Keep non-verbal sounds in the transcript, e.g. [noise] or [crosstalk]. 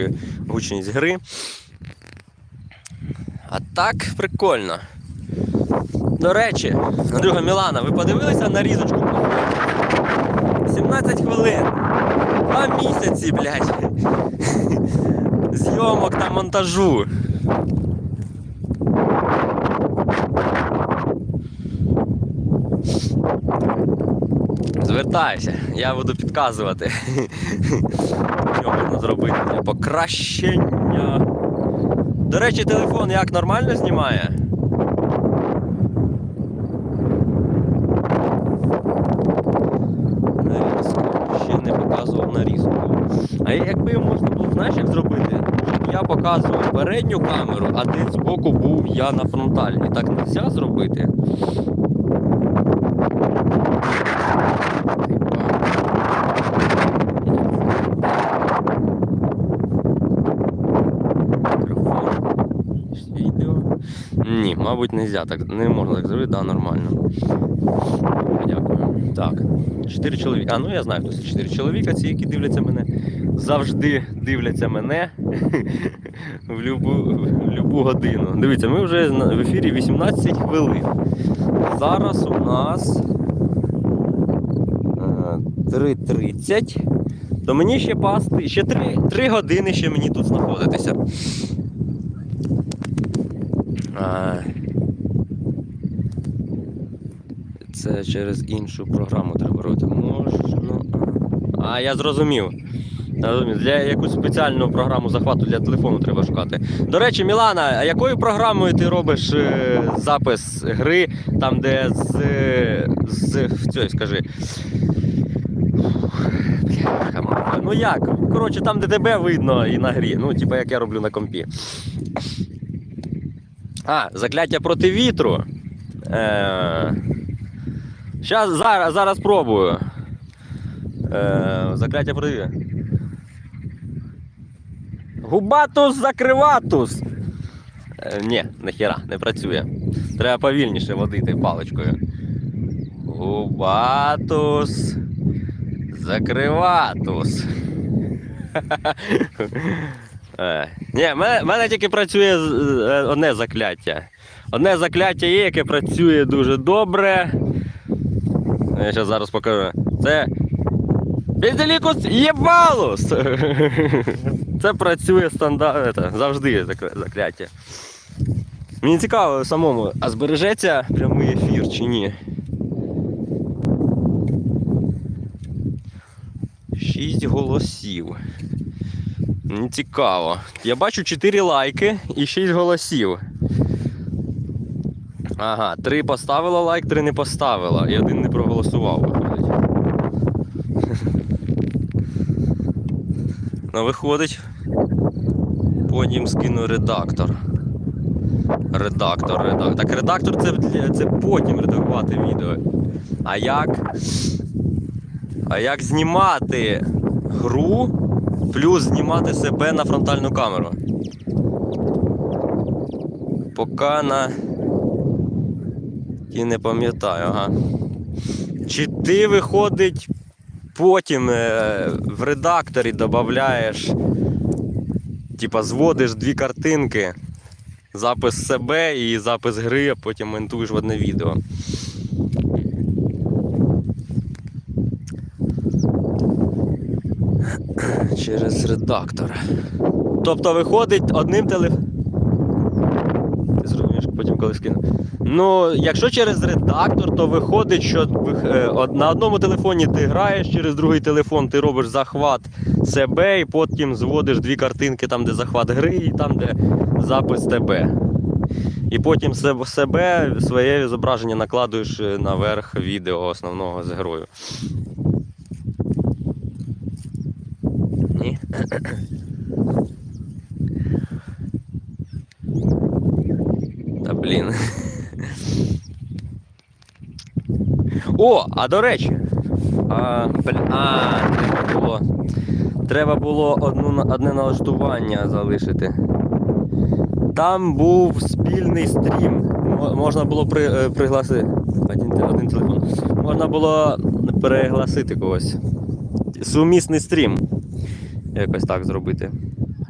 трошки гучність гри. А так прикольно. До речі, Андрюха Мілана, ви подивилися на різочку? 17 хвилин. Два місяці, блядь. Зйомок та монтажу. Звертайся, я буду підказувати. Що можна зробити для покращення. До речі, телефон як нормально знімає? Нарізку. Ще не показував нарізку. А якби можна було, знаєш, як зробити? Я показував передню камеру, а десь збоку був я на фронтальній. Так не можна зробити. Мікрофон. Відео. Ні, мабуть, не можна так. Не можна так зробити, да, нормально. Дякую. Так. Чотири чоловіка. А ну я знаю, хто це чотири чоловіка, ці, які дивляться мене. Завжди дивляться мене [laughs] в любу, в любу годину. Дивіться, ми вже в ефірі 18 хвилин. Зараз у нас е, 3.30. То мені ще пасти, ще 3, 3 години ще мені тут знаходитися. Це через іншу програму треба робити. Можна. А, я зрозумів. Для якусь спеціальну програму захвату для телефону треба шукати. До речі, Мілана, а якою програмою ти робиш е, запис гри, там, де з. з. Цьої, скажи. Ну як? Коротше, там, де тебе видно і на грі. Ну, типа як я роблю на компі. А, закляття проти вітру. Е... Щас, зараз, зараз пробую. Е... Закляття проти вітру. Губатус закриватус. Е, ні, нахіра, не працює. Треба повільніше водити паличкою. Губатус. Закриватус. [laughs] Е, Ні, в мене, мене тільки працює е, одне закляття. Одне закляття є, яке працює дуже добре. Я ще зараз покажу. Це. Безделікус єбалус! [laughs] Це працює стандарт. Завжди зак- закляття. Мені цікаво самому, а збережеться прямий ефір чи ні? Шість голосів. Цікаво. Я бачу 4 лайки і 6 голосів. Ага, 3 поставило лайк, 3 не поставило. І один не проголосував, виходить. [laughs] Ну, виходить. Потім скину редактор. Редактор, редактор. Так, редактор це, це потім редагувати відео. А як? А як знімати гру плюс знімати себе на фронтальну камеру? Поки на. І не пам'ятаю, ага. Чи ти виходить потім е, в редакторі додаєш, типа зводиш дві картинки, запис себе і запис гри, а потім монтуєш в одне відео. [clears throat] Через редактор. Тобто виходить одним телефоном. Ти зрозумієш, потім коли скину. Ну, якщо через редактор, то виходить, що е, на одному телефоні ти граєш, через другий телефон ти робиш захват себе, і потім зводиш дві картинки там, де захват гри, і там, де запис тебе. І потім себе, своє зображення накладуєш е, наверх відео основного з грою. Ні? Та блін. О, а до речі. А, бля, а, треба було. Треба було одну, одне налаштування залишити. Там був спільний стрім. Можна було при, е, пригласити. Один, один телефон. Можна було пригласити когось. Сумісний стрім. Якось так зробити.